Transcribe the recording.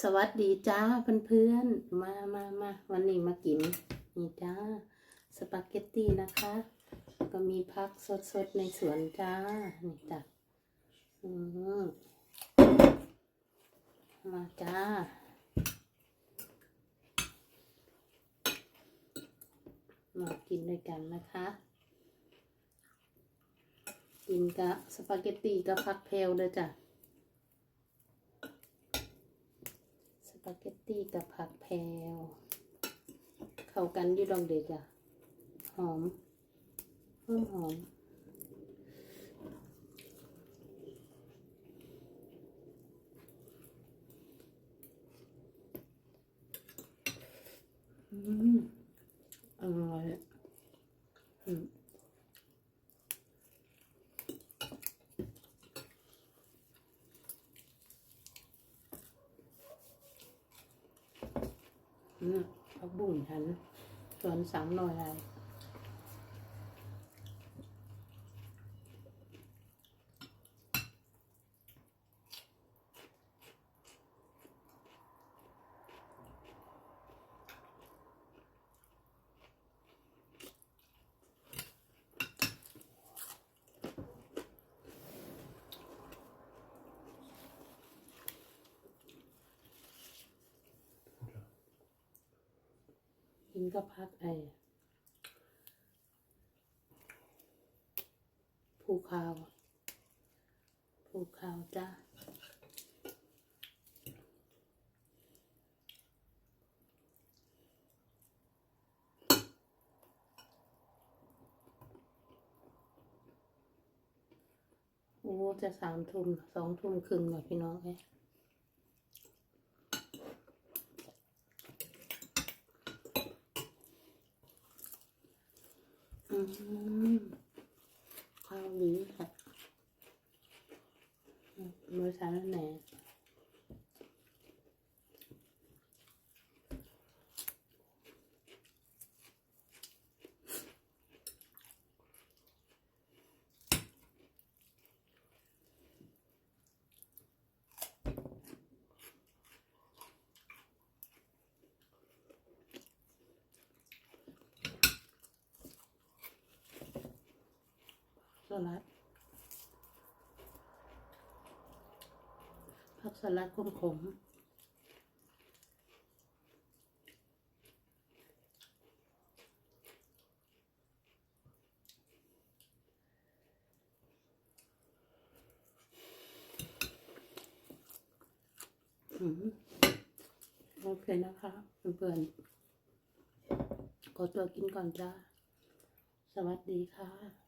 สวัสดีจ้าเพื่อนๆ มามามาวันนี้มากินนี่จ้า สปาเกตตี้นะคะ ก็มีพักสดๆ ในสวนจ้า นี่จ้ะอืมมาจ้า มากินด้วยกันนะคะ กินกับสปาเกตตี้กับผักเพลเด้อจ้ะ ส ปาเกตตี้กับผักแพวเข้ากันอยู่ดองเด็ดจ้ะหอมหอมหอมอืมอร่อยอืม ผักบุ้งฉันสวนสามหน่อยอะไร กินก็พักไอ้ภูขาวภูขาวจ้าโอ้จะสามทุ่มสองทุ่มครึ่งแล้วพี่น้องเอ้ อืมข้าวดีค่ะมือสารแหน่ส ลัด ผักสลัดขมขมๆอืมโอเคนะคะเพื่อนๆขอตัวกินก่อนจ้า สวัสดีค่ะ